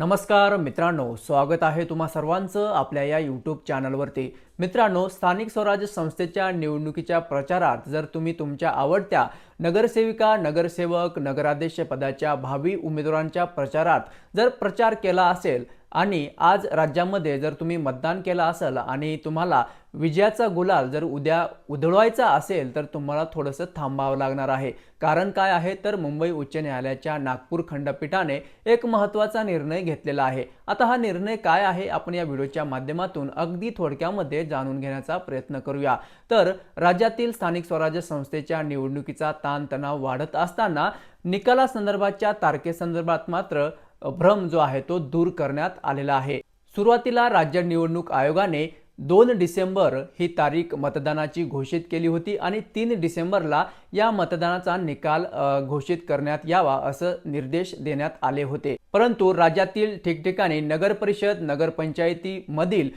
नमस्कार मित्रांनो स्वागत आहे तुम्हा सर्वांचं आपल्या या यूट्यूब चॅनलवरती मित्रांनो स्थानिक स्वराज्य संस्थेच्या निवडणुकीच्या प्रचारात जर तुम्ही तुमच्या आवडत्या नगरसेविका नगरसेवक नगराध्यक्ष पदाच्या भावी उमेदवारांच्या प्रचारात जर प्रचार केला असेल आणि आज राज्यामध्ये जर तुम्ही मतदान केलं असेल आणि तुम्हाला विजयाचा गुलाल जर उद्या उधळवायचा असेल तर तुम्हाला थोडंसं थांबावं लागणार आहे. कारण काय आहे? तर मुंबई उच्च न्यायालयाच्या नागपूर खंडपीठाने एक महत्त्वाचा निर्णय घेतलेला आहे. आता हा निर्णय काय आहे? आपण या व्हिडिओच्या माध्यमातून अगदी थोडक्यामध्ये जाणून घेण्याचा प्रयत्न करूया. तर राज्यातील स्थानिक स्वराज्य संस्थेच्या निवडणुकीचा ताणतणाव वाढत असताना निकालासंदर्भातच्या तारखेसंदर्भात मात्र भ्रम जो आहे तो दूर करण्यात आलेला आहे. सुरुवातीला राज्य निवडणूक आयोगाने दोन डिसेंबर ही तारीख मतदानाची घोषित केली होती आणि तीन डिसेंबरला या मतदानाचा निकाल घोषित करण्यात यावा असं निर्देश देण्यात आले होते. परंतु राज्यातील ठिकठिकाणी नगर परिषद नगरपंचायती मधील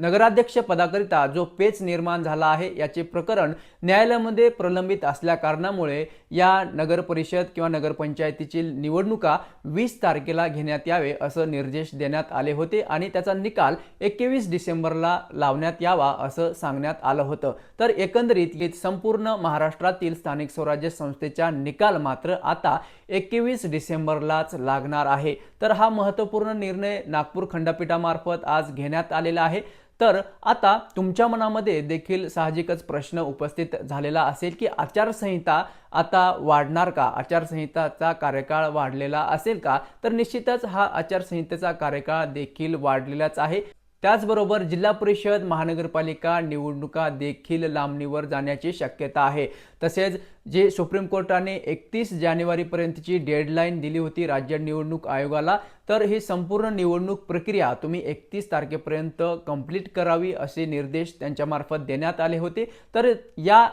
नगराध्यक्ष पदाकरिता जो पेच निर्माण झाला आहे याचे प्रकरण न्यायालयामध्ये प्रलंबित असल्या कारणामुळे या नगर परिषद किंवा नगरपंचायतीची निवडणुका वीस तारखेला घेण्यात यावे असं निर्देश देण्यात आले होते आणि त्याचा निकाल एकवीस डिसेंबरला लावण्यात यावा असं सांगण्यात आलं होतं. तर एकंदरीत संपूर्ण महाराष्ट्रातील स्थानिक स्वराज्य संस्थेचा निकाल मात्र आता एकवीस डिसेंबरलाच लागणार आहे. तर हा महत्त्वपूर्ण निर्णय नागपूर खंडपीठामार्फत आज घेण्यात आलेला आहे. तर आता तुमच्या मनामध्ये देखील साहजिकच प्रश्न उपस्थित झालेला असेल की आचारसंहिता आता वाढणार का? आचारसंहिताचा कार्यकाळ वाढलेला असेल का? तर निश्चितच हा आचारसंहितेचा कार्यकाळ देखील वाढलेलाच आहे. त्याचबरोबर जिल्हा परिषद महानगरपालिका निवडणुका देखील लांबणीवर जाण्याची शक्यता आहे. तसेच जे सुप्रीम कोर्टाने एकतीस जानेवारीपर्यंतची डेडलाईन दिली होती राज्य निवडणूक आयोगाला तर ही संपूर्ण निवडणूक प्रक्रिया तुम्ही एकतीस तारखेपर्यंत कंप्लीट करावी असे निर्देश त्यांच्यामार्फत देण्यात आले होते. तर या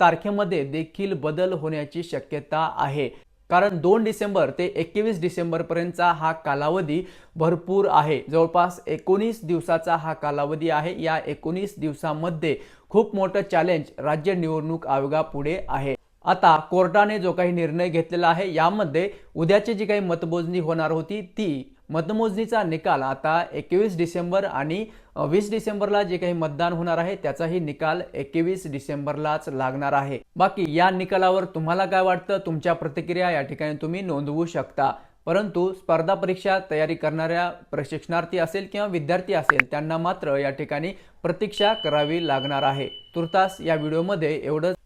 तारखेमध्ये देखील बदल होण्याची शक्यता आहे. कारण दोन डिसेंबर ते एकवीस डिसेंबरपर्यंतचा हा कालावधी भरपूर आहे. जवळपास एकोणीस दिवसाचा हा कालावधी आहे. या एकोणीस दिवसामध्ये खूप मोठं चॅलेंज राज्य निवडणूक आयोगापुढे आहे. आता कोर्टाने जो काही निर्णय घेतलेला आहे यामध्ये उद्याची जी काही मतमोजणी होणार होती ती मतमोजणीचा निकाल आता एकवीस डिसेंबर आणि वीस डिसेंबरला जे काही मतदान होणार आहे त्याचाही निकाल एकवीस डिसेंबरलाच लागणार आहे. बाकी या निकालावर तुम्हाला काय वाटतं? तुमच्या प्रतिक्रिया या ठिकाणी तुम्ही नोंदवू शकता. परंतु स्पर्धा परीक्षा तयारी करणाऱ्या प्रशिक्षणार्थी असेल किंवा विद्यार्थी असेल त्यांना मात्र या ठिकाणी प्रतीक्षा करावी लागणार आहे. तुर्तास या व्हिडिओमध्ये एवढंच.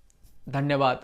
धन्यवाद.